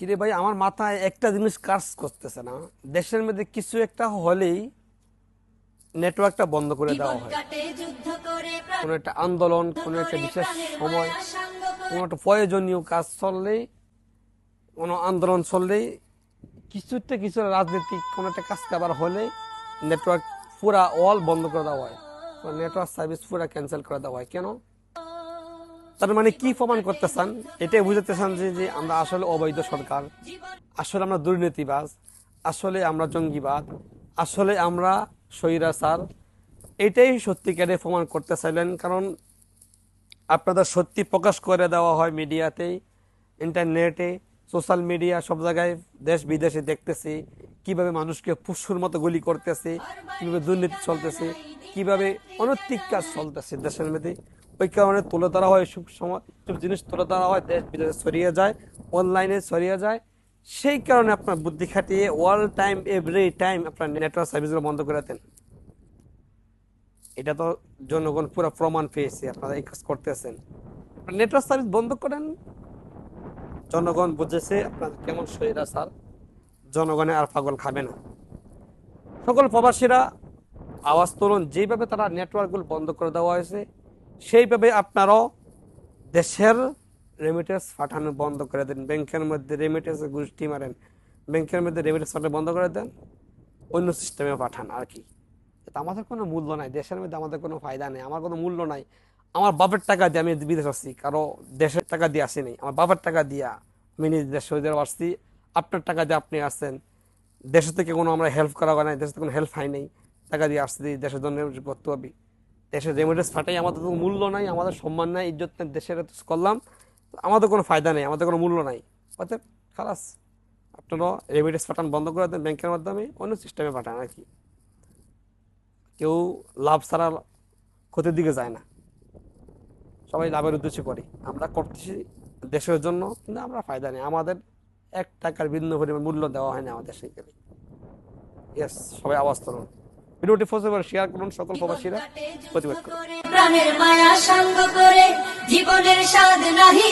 কিরে ভাই আমার মাথায় একটা জিনিস কাজ করতেছে না। দেশের মধ্যে কিছু একটা হলেই নেটওয়ার্কটা বন্ধ করে দেওয়া হয়। কোনো একটা আন্দোলন কোনো একটা বিশেষ সময় কোনো একটা প্রয়োজনীয় কাজ চললেই কোনো আন্দোলন চললেই কিছুতে কিছু রাজনৈতিক কোনো একটা কাজ কাবার হলে নেটওয়ার্ক পুরা অল বন্ধ করে দেওয়া হয়। নেটওয়ার্ক সার্ভিস পুরা ক্যান্সেল করে দেওয়া হয়। কেন? তার মানে কি প্রমাণ করতে চান এটাই বুঝতে চান যে আমরা আসলে অবৈধ সরকার। আসলে আমরা দুর্নীতিবাজ, আসলে আমরা জঙ্গিবাদ, আসলে আমরা স্বৈরাচার। এটাই সত্যিকারে প্রমাণ করতে চাইলেন, কারণ আপনাদের সত্যি প্রকাশ করে দেওয়া হয় মিডিয়াতেই, ইন্টারনেটে, সোশ্যাল মিডিয়া, সব জায়গায় দেশ বিদেশে দেখতেছি, কীভাবে মানুষকে পুষ্যুর মতো গুলি করতেছে, কীভাবে দুর্নীতি চলতেছে, কীভাবে অনৈতিক কাজ চলতেছে দেশের মধ্যে। ওই কারণে তুলে ধরা হয় সব সময় জিনিস তুলে ধরা হয়, দেশ বিদেশে ছড়িয়ে যায় অনলাইনে ছড়িয়ে যায়। সেই কারণে আপনার বুদ্ধি খাটিয়ে অল টাইম এভরি টাইম আপনার নেটওয়ার্ক সার্ভিসগুলো বন্ধ করে দেন। এটা তো জনগণ পুরো প্রমাণ পেয়েছে, আপনারা এই কাজ করতেছেন। নেটওয়ার্ক সার্ভিস বন্ধ করেন। জনগণ বুঝেছে আপনার কেমন শরীরা স্যার। জনগণে আর পাগল খাবে না। সকল প্রবাসীরা আওয়াজ তুলুন, যেভাবে তারা নেটওয়ার্কগুলো বন্ধ করে দেওয়া হয়েছে সেইভাবে আপনারাও দেশের রেমিটেন্স পাঠানো বন্ধ করে দেন। ব্যাংকের মধ্যে রেমিটেন্স গোষ্ঠী মারেন। ব্যাংকের মধ্যে রেমিটেন্স পাঠানো বন্ধ করে দেন, অন্য সিস্টেমে পাঠান আর কি। আমাদের কোনো মূল্য নাই, দেশের মধ্যে আমাদের কোনো ফায়দা নেই, আমার কোনো মূল্য নাই। আমার বাপের টাকা দিয়ে আমি বিদেশ আসছি, কারও দেশের টাকা দিয়ে আসি নাই। আমার বাপের টাকা দিয়া আমি নিজ দেশ সৌদি আরব আসছি, আপনার টাকা দিয়ে আপনি আসছেন। দেশে থেকে কোনো আমরা হেল্প করা হয় নাই, দেশে থেকে কোনো হেল্প হয় নাই, টাকা দিয়ে আসছি, দেশের জন্য করতে হবে। দেশের রেমিটেন্স ফাটাই, আমাদের কোনো মূল্য নাই, আমাদের সম্মান নাই ইজ্জত নাই দেশের করলাম। আমাদের কোনো ফায়দা নেই, আমাদের কোনো মূল্য নাই। অতএব খালাস, আপনারা রেমিটেন্স পাঠান, বন্ধ করে দেন ব্যাংকের মাধ্যমে, অন্য সিস্টেমে পাঠান আর কি। কেউ লাভ ছাড়া ক্ষতির দিকে যায় না। সবাই লাভের উদ্দেশ্যে করি। আমরা করতেছি দেশের জন্য, কিন্তু আমরা ফায়দা নেই। আমাদের এক টাকার ভিন্ন পরিমাণ মূল্য দেওয়া হয় না আমাদের সেইখানে ইয়েস সবাই আওয়াজ তুলুন। ভিডিওটি ফসে শেয়ার করুন সকল প্রবাসীরা প্রতিবাদ করুন। করে প্রাণের মায়া সাঙ্গ করে জীবনের স্বাদ নাহি